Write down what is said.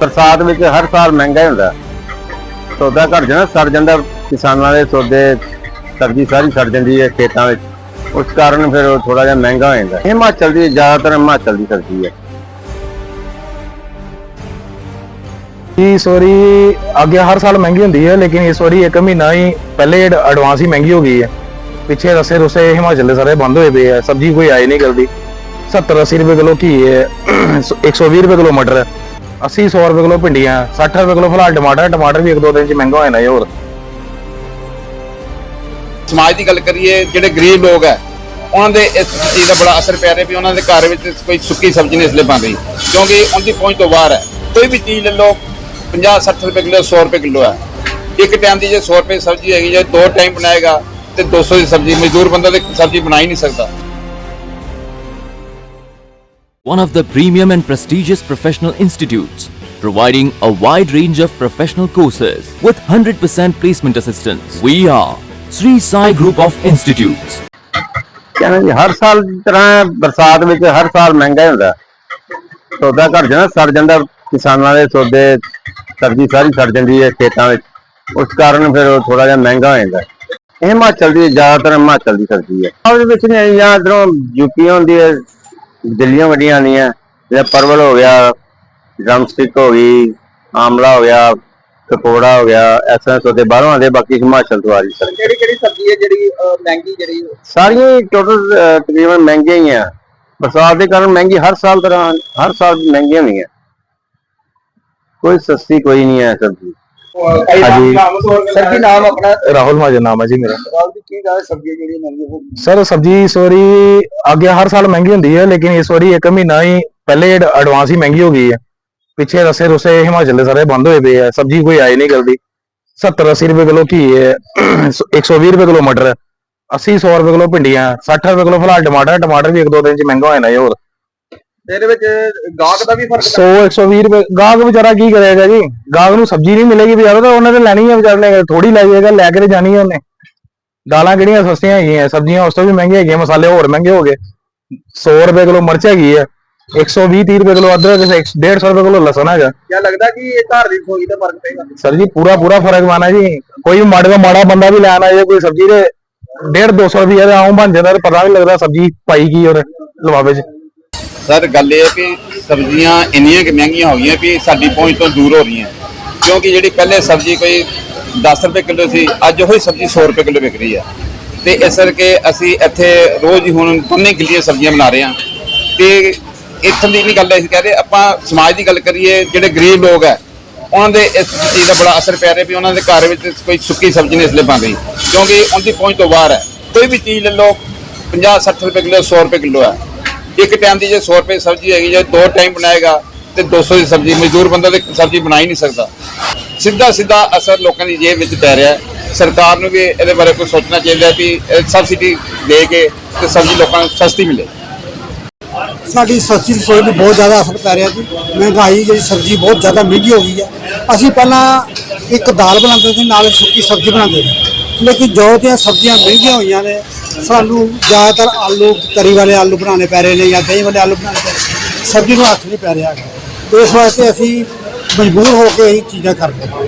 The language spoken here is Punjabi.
ਬਰਸਾਤ ਵਿੱਚ ਹਰ ਸਾਲ ਮਹਿੰਗਾ ਹੀ ਹੁੰਦਾ। ਸੌਦਾ ਘਟ ਜਾਂਦਾ, ਸੜ ਜਾਂਦਾ। ਕਿਸਾਨਾਂ ਦੇ ਸੌਦੇ, ਸਬਜ਼ੀ ਸਾਰੀ ਸੜ ਜਾਂਦੀ ਹੈ ਖੇਤਾਂ ਵਿੱਚ। ਉਸ ਕਾਰਨ ਫਿਰ ਉਹ ਥੋੜਾ ਜਿਹਾ ਮਹਿੰਗਾ ਹੋ ਜਾਂਦਾ। ਹਿਮਾਚਲ ਦੀ, ਜ਼ਿਆਦਾਤਰ ਹਿਮਾਚਲ ਦੀ ਸਬਜ਼ੀ ਹੈ। ਇਸ ਵਾਰੀ ਅੱਗੇ ਹਰ ਸਾਲ ਮਹਿੰਗੀ ਹੁੰਦੀ ਹੈ, ਲੇਕਿਨ ਇਸ ਵਾਰੀ ਇੱਕ ਮਹੀਨਾ ਹੀ ਪਹਿਲੇ ਐਡਵਾਂਸ ਹੀ ਮਹਿੰਗੀ ਹੋ ਗਈ ਹੈ। ਪਿੱਛੇ ਰਸੇ ਰੁਸੇ ਹਿਮਾਚਲ ਦੇ ਸਾਰੇ ਬੰਦ ਹੋਏ ਪਏ ਆ। ਸਬਜ਼ੀ ਕੋਈ ਆਈ ਨਹੀਂ ਕਰਦੀ 70 80 ਰੁਪਏ ਕਿਲੋ ਘੀ ਹੈ। 120 ਰੁਪਏ ਕਿਲੋ ਮਟਰ ਹੈ। 80 100 ਰੁਪਏ ਕਿਲੋ ਭਿੰਡੀਆਂ 60 ਰੁਪਏ ਕਿਲੋ ਫਿਲਹਾਲ ਟਮਾਟਰ ਟਮਾਟਰ ਵੀ ਇੱਕ ਦੋ ਦਿਨ ਚ ਮਹਿੰਗਾ ਹੋ ਜਾਣਾ ਹੈ ਹੋਰ ਸਮਾਜ ਦੀ ਗੱਲ ਕਰੀਏ ਜਿਹੜੇ ਗਰੀਬ ਲੋਕ ਹੈ ਉਹਨਾਂ ਦੇ ਇਸ ਚੀਜ਼ ਦਾ ਬੜਾ ਅਸਰ ਪੈ ਰਿਹਾ ਵੀ ਉਹਨਾਂ ਦੇ ਘਰ ਵਿੱਚ ਕੋਈ ਸੁੱਕੀ ਸਬਜ਼ੀ ਨਹੀਂ ਇਸ ਲਈ ਪਾਉਂਦੀ ਰਹੀ ਕਿਉਂਕਿ ਉਹਦੀ ਪਹੁੰਚ ਤੋਂ ਬਾਹਰ ਹੈ ਕੋਈ ਵੀ ਚੀਜ਼ ਲੈ ਲਓ 50 60 ਰੁਪਏ ਕਿਲੋ 100 ਰੁਪਏ ਕਿਲੋ ਹੈ ਇੱਕ ਟਾਈਮ ਦੀ ਜੇ 100 ਰੁਪਏ ਸਬਜ਼ੀ ਹੈਗੀ ਜੇ ਦੋ ਟਾਈਮ ਬਣਾਏਗਾ ਤੇ 200 ਦੀ ਸਬਜ਼ੀ ਮਜ਼ਦੂਰ ਬੰਦਾ ਤੇ ਸਬਜ਼ੀ ਬਣਾ ਹੀ ਨਹੀਂ ਸਕਦਾ one of the premium and prestigious professional institutes, providing a wide range of professional courses with 100% placement assistance. We are Sri Sai Group of Institutes. ਕਹਿੰਦੇ ਜੀ ਹਰ ਸਾਲ ਦੀ ਤਰ੍ਹਾਂ ਬਰਸਾਤ ਵਿੱਚ ਹਰ ਸਾਲ ਮਹਿੰਗਾ ਹੀ ਹੁੰਦਾ ਸੌਦਾ ਘਟ ਜਾਂਦਾ ਸੜ ਜਾਂਦਾ ਕਿਸਾਨਾਂ ਦੇ ਸੌਦੇ ਸਬਜ਼ੀ ਸਾਰੀ ਸੜ ਜਾਂਦੀ ਹੈ ਖੇਤਾਂ ਵਿੱਚ ਉਸ ਕਾਰਨ ਫਿਰ ਉਹ ਥੋੜਾ ਜਿਹਾ ਮਹਿੰਗਾ ਹੋ ਜਾਂਦਾ ਹਿਮਾਚਲ ਦੀ ਜ਼ਿਆਦਾਤਰ ਹਿਮਾਚਲ ਦੀ ਸਬਜ਼ੀ ਹੈ ਉਹਦੇ ਵਿੱਚ ਨਹੀਂ ਜਾਂ ਇਧਰੋਂ ਯੂਪੀ ਹੁੰਦੀ ਹੈ ਦਿੱਲੀਆਂ ਵੱਡੀਆਂ ਆਉਂਦੀਆਂ ਜਿਵੇਂ ਪਰਵਲ ਹੋ ਗਿਆ ਡਰਮਸਟਿਕ ਹੋ ਗਈ ਆਮਲਾ ਹੋ ਗਿਆ ਕਪੋੜਾ ਹੋ ਗਿਆ ਐਸਾ ਸੌਦੇ ਬਾਹਰੋਂ ਆਉਂਦੇ ਬਾਕੀ ਹਿਮਾਚਲ ਤੋਂ ਆ ਰਹੀ ਸਰ ਕਿਹੜੀ ਕਿਹੜੀ ਸਬਜ਼ੀ ਹੈ ਜਿਹੜੀ ਅਹ, ਮਹਿੰਗੀ ਜਿਹੜੀ ਸਾਰੀਆਂ ਟੋਟਲ ਤਕਰੀਬਨ ਮਹਿੰਗੀਆਂ ਹੀ ਆ। ਬਰਸਾਤ ਦੇ ਕਾਰਨ ਮਹਿੰਗੀ ਹਰ ਸਾਲ ਤਰ੍ਹਾਂ ਹਰ ਸਾਲ ਮਹਿੰਗੀਆਂ ਹੋਈਆਂ। ਕੋਈ ਸਸਤੀ ਕੋਈ ਨਹੀਂ ਹੈ ਸਬਜ਼ੀ। ਹਾਂਜੀ। ਸਰ ਕੀ ਨਾਮ ਆਪਣਾ? ਰਾਹੁਲ ਮਾਜਨ ਨਾਮ ਹੈ ਜੀ ਮੇਰਾ। ਰਾਹੁਲ ਜੀ ਕੀ ਗੱਲ ਸਬਜ਼ੀ ਜਿਹੜੀ ਮਹਿੰਗੀ ਹੋ ਗਈ ਸਰ ਸਬਜ਼ੀ ਇਸ ਵਾਰੀ ਅੱਗੇ ਹਰ ਸਾਲ ਮਹਿੰਗੀ ਹੁੰਦੀ ਹੈ ਲੇਕਿਨ ਇਸ ਵਾਰੀ ਇੱਕ ਮਹੀਨਾ ਹੀ ਪਹਿਲੇ ਐਡਵਾਂਸ ਹੀ ਮਹਿੰਗੀ ਹੋ ਗਈ ਹੈ। ਪਿੱਛੇ ਰਸੇ ਰੁਸੇ ਹਿਮਾਚਲ ਦੇ ਸਾਰੇ ਬੰਦ ਹੋਏ ਪਏ ਆ ਸਬਜ਼ੀ ਕੋਈ ਆਈ ਨਹੀਂ ਕਰਦੀ 70 80 ਰੁਪਏ ਕਿਲੋ ਘੀ ਹੈ 120 ਰੁਪਏ ਕਿਲੋ ਮਟਰ ਹੈ 80 100 ਰੁਪਏ ਕਿਲੋ ਭਿੰਡੀਆਂ 60 ਰੁਪਏ ਕਿਲੋ ਫਿਲਹਾਲ ਟਮਾਟਰ। ਟਮਾਟਰ ਵੀ ਇੱਕ ਦੋ ਦਿਨ ਚ ਮਹਿੰਗਾ ਹੋ ਜਾਣਾ ਹੈ ਹੋਰ ਇਹਦੇ ਵਿੱਚ ਗਾਹਕ ਦਾ ਵੀ ਫ਼ਰਕ 100 120 ਰੁਪਏ ਗਾਹਕ ਵਿਚਾਰਾ ਕੀ ਕਰੇਗਾ ਜੀ? ਗਾਹਕ ਨੂੰ ਸਬਜ਼ੀ ਨਹੀਂ ਮਿਲੇਗੀ ਬਜ਼ਾਰੋਂ ਤਾਂ ਉਹਨੇ ਤੇ ਲੈਣੀ ਹੈ ਵਿਚਾਰੇ ਨੇ ਥੋੜੀ ਲੈ ਜਾਏਗਾ ਲੈ ਕੇ ਤੇ ਜਾਣੀ ਹੈ ਉਹਨੇ। ਦਾਲਾਂ ਕਿਹੜੀਆਂ ਸਸਤੀਆਂ ਹੈਗੀਆਂ? ਸਬਜ਼ੀਆਂ ਉਸ ਤੋਂ ਵੀ ਮਹਿੰਗੀਆਂ ਹੈਗੀਆਂ ਮਸਾਲੇ ਹੋਰ ਮਹਿੰਗੇ ਹੋ ਗਏ। 100 ਰੁਪਏ ਕਿਲੋ ਮਿਰਚ ਹੈਗੀ ਹੈ 120 30 ਰੁਪਏ ਕਿਲੋ ਅਦਰਕ ਤੇ 150 ਰੁਪਏ ਕਿਲੋ ਲਸਣ ਹੈਗਾ। ਕਿਆ ਲੱਗਦਾ ਕਿ ਇਹ ਘਰ ਦੀ ਰਸੋਈ ਦਾ ਫ਼ਰਕ ਪਏਗਾ? ਸਰ ਜੀ ਪੂਰਾ ਪੂਰਾ ਫ਼ਰਕ ਮਾਨਾ ਜੀ। ਕੋਈ ਮਾੜੇ ਤੋਂ ਮਾੜਾ ਬੰਦਾ ਵੀ ਲੈਣ ਆਏ ਕੋਈ ਸਬਜ਼ੀ ਦੇ 1.5 200 ਰੁਪਏ ਦਾ ਆਉਂ ਬਣ ਜਾਂਦਾ ਤੇ ਪਤਾ ਵੀ ਨੀ ਲੱਗਦਾ ਸਬਜ਼ੀ ਪਾਈ ਕੀ ਉਹਨੇ ਲਵਾਵੇ ਚ। ਸਰ, ਗੱਲ ਇਹ ਹੈ ਕਿ ਸਬਜ਼ੀਆਂ ਇੰਨੀਆਂ ਕਿ ਮਹਿੰਗੀਆਂ ਹੋ ਗਈਆਂ ਵੀ ਸਾਡੀ ਪਹੁੰਚ ਤੋਂ ਦੂਰ ਹੋ ਰਹੀਆਂ। ਕਿਉਂਕਿ ਜਿਹੜੀ ਪਹਿਲੇ ਸਬਜ਼ੀ ਕੋਈ 10 ਰੁਪਏ ਕਿਲੋ ਸੀ, ਅੱਜ ਉਹੀ ਸਬਜ਼ੀ 100 ਰੁਪਏ ਕਿਲੋ ਵਿਕ ਰਹੀ ਹੈ। ਤੇ ਇਸ ਕਰਕੇ ਅਸੀਂ ਇੱਥੇ ਰੋਜ਼ ਹੀ ਹੁਣ ਦੋਨੇ ਕਿੱਲੀਆਂ ਸਬਜ਼ੀਆਂ ਬਣਾ ਰਹੇ ਹਾਂ। ਤੇ ਇੱਥੋਂ ਦੀ ਨਹੀਂ ਗੱਲ ਅਸੀਂ ਕਹਿ ਰਹੇ ਆਪਾਂ ਸਮਾਜ ਦੀ ਗੱਲ ਕਰੀਏ, ਜਿਹੜੇ ਗਰੀਬ ਲੋਕ ਹੈ, ਉਹਨਾਂ ਦੇ ਇਸ ਚੀਜ਼ ਦਾ ਬੜਾ ਅਸਰ ਪੈ ਰਿਹਾ ਵੀ ਉਹਨਾਂ ਦੇ ਘਰ ਵਿੱਚ ਕੋਈ ਸੁੱਕੀ ਸਬਜ਼ੀ ਨਹੀਂ ਇਸ ਲਈ ਬਣ ਰਹੀ। ਕਿਉਂਕਿ ਉਹਦੀ ਪਹੁੰਚ ਤੋਂ ਬਾਹਰ ਹੈ। ਕੋਈ ਵੀ ਚੀਜ਼ ਲੈ ਲਓ 50 60 ਰੁਪਏ ਕਿਲੋ 100 ਰੁਪਏ ਕਿਲੋ ਹੈ। ਇੱਕ ਟਾਈਮ ਦੀ ਜੇ 100 ਰੁਪਏ ਸਬਜ਼ੀ ਹੈਗੀ ਜੇ ਦੋ ਟਾਈਮ ਬਣਾਏਗਾ ਤੇ 200 ਦੀ ਸਬਜ਼ੀ, ਮਜ਼ਦੂਰ ਬੰਦਾ ਤੇ ਸਬਜ਼ੀ ਬਣਾ ਹੀ ਨਹੀਂ ਸਕਦਾ। ਸਿੱਧਾ ਸਿੱਧਾ ਅਸਰ ਲੋਕਾਂ ਦੀ ਜੇਬ ਵਿੱਚ ਪੈ ਰਿਹਾ ਸਰਕਾਰ ਨੂੰ ਵੀ ਇਹਦੇ ਬਾਰੇ ਕੁਝ ਸੋਚਣਾ ਚਾਹੀਦਾ ਕਿ ਸਬਸਿਡੀ ਦੇ ਕੇ ਤੇ ਸਬਜ਼ੀ ਲੋਕਾਂ ਨੂੰ ਸਸਤੀ ਮਿਲੇ। ਸਾਡੀ ਸਬਜ਼ੀ ਰਸੋਈ ਨੂੰ ਬਹੁਤ ਜ਼ਿਆਦਾ ਅਸਰ ਪੈ ਰਿਹਾ ਜੀ। ਮਹਿੰਗਾਈ ਜਿਹੜੀ ਸਬਜ਼ੀ ਬਹੁਤ ਜ਼ਿਆਦਾ ਮਹਿੰਗੀ ਹੋ ਗਈ ਹੈ। ਅਸੀਂ ਪਹਿਲਾਂ ਇੱਕ ਦਾਲ ਬਣਾਉਂਦੇ ਸੀ, ਨਾਲ ਸੁੱਕੀ ਸਬਜ਼ੀ ਬਣਾਉਂਦੇ ਸੀ। ਲੇਕਿਨ ਜੋ ਦੀਆਂ ਸਬਜ਼ੀਆਂ ਮਹਿੰਗੀਆਂ ਹੋਈਆਂ ਨੇ ਸਾਨੂੰ ਜ਼ਿਆਦਾਤਰ ਆਲੂ, ਤਰੀ ਵਾਲੇ ਆਲੂ ਬਣਾਉਣੇ ਪੈ ਰਹੇ ਨੇ ਜਾਂ ਦਹੀਂ ਵਾਲੇ ਆਲੂ ਬਣਾਉਣੇ ਪੈ ਰਹੇ ਸਬਜ਼ੀ ਨੂੰ ਹੱਥ ਨਹੀਂ ਪੈ ਰਿਹਾ ਹੈਗਾ। ਇਸ ਵਾਸਤੇ ਅਸੀਂ ਮਜਬੂਰ ਹੋ ਕੇ ਇਹ ਚੀਜ਼ਾਂ ਕਰਦੇ ਹਾਂ